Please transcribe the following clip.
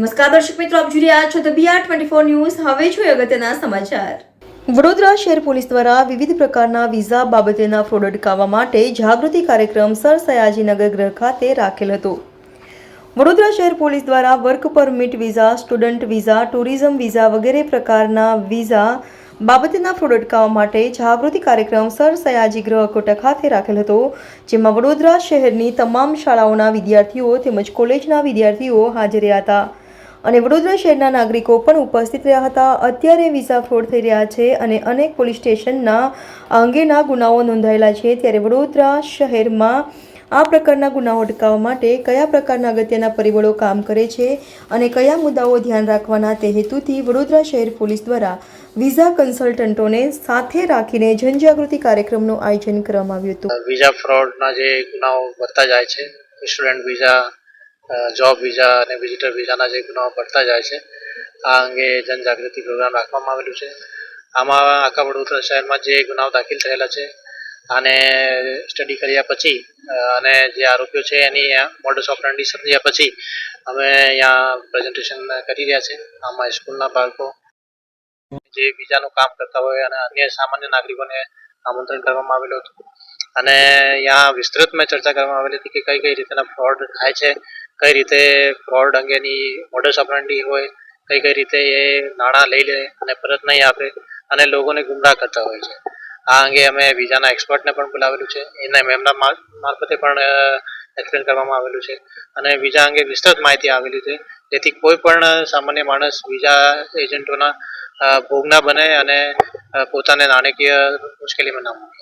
નમસ્કાર દર્શક મિત્રો, આપ જોઈ રહ્યા છો the BR twenty four news હવે જોઈએ અગત્યના સમાચાર. વડોદરા શહેર પોલીસ દ્વારા વિવિધ પ્રકારના વિઝા બાબતેના ફ્રોડ અટકાવવા માટે જાગૃતિ કાર્યક્રમ સર સયાજીનગર ગ્રહ ખાતે રાખેલ હતો. વડોદરા શહેર પોલીસ દ્વારા work permit visa, student visa, tourism visa વગેરે પ્રકારના વિઝા બાબતેના ફ્રોડ અટકાવવા માટે જાગૃતિ કાર્યક્રમ સર સયાજી ગ્રહ કોટા ખાતે રાખેલ હતો, જેમાં વડોદરા શહેરની તમામ શાળાઓના વિદ્યાર્થીઓ તેમજ કોલેજના વિદ્યાર્થીઓ હાજર રહ્યા હતા. અને વડોદરા શહેરના નાગરિકો પણ ઉપસ્થિત રહ્યા હતા. અત્યારે વિઝા ફ્રોડ થઈ રહ્યા છે અને અનેક પોલીસ સ્ટેશનના અંગેના ગુનાઓ નોંધાયેલા છે. ત્યારે વડોદરા શહેરમાં આ પ્રકારના ગુનાઓ અટકાવવા માટે કયા પ્રકારના અગત્યના પરિબળો કામ કરે છે અને કયા મુદ્દાઓ ધ્યાન રાખવાના તે હેતુથી વડોદરા શહેર પોલીસ દ્વારા વિઝા કન્સલ્ટન્ટોને સાથે રાખીને જનજાગૃતિ કાર્યક્રમનું આયોજન કરવામાં આવ્યું હતું. વિઝા ફ્રોડના જે ગુનાઓ વધતા જાય છે સ્ટુડન્ટ વિઝા જોબ વિઝા અને વિઝિટર વિઝાના જે ગુનાઓ વધતા જાય છે, આ અંગે જનજાગૃતિ પ્રોગ્રામ રાખવામાં આવેલું છે. આમાં આખા વડોદરા શહેરમાં જે ગુનાઓ દાખલ થયેલા છે અને સ્ટડી કર્યા પછી અને જે આરોપીઓ છે એની મોડસ ઓપરેન્ડી સમજ્યા પછી, અમે અહીંયા પ્રેઝન્ટેશન કરી રહ્યા છે. આમાં સ્કૂલના બાળકો જે વિઝાનું કામ કરતા હોય અને અન્ય સામાન્ય નાગરિકોને આમંત્રણ કરવામાં આવેલું હતું. અને અહીંયા વિસ્તૃતમાં ચર્ચા કરવામાં આવેલી હતી કે કઈ કઈ રીતના ફ્રોડ થાય છે કઈ રીતે ફ્રોડ અંગેની મોડસ ઓપરેન્ડી હોય, કઈ કઈ રીતે એ નાણાં લઈ લે અને પરત નહીં આપે અને લોકોને ગુમરાહ કરતા હોય છે. આ અંગે અમે વિઝાના એક્સપર્ટને પણ બોલાવેલું છે. એને એમના માર- મારફતે પણ એક્સપ્લેન કરવામાં આવેલું છે. અને વિઝા અંગે વિસ્તૃત માહિતી આવેલી છે. જેથી કોઈ પણ સામાન્ય માણસ વિઝા એજન્ટોના ભોગ ના બને અને પોતાને નાણાકીય મુશ્કેલીમાં ના મૂકે.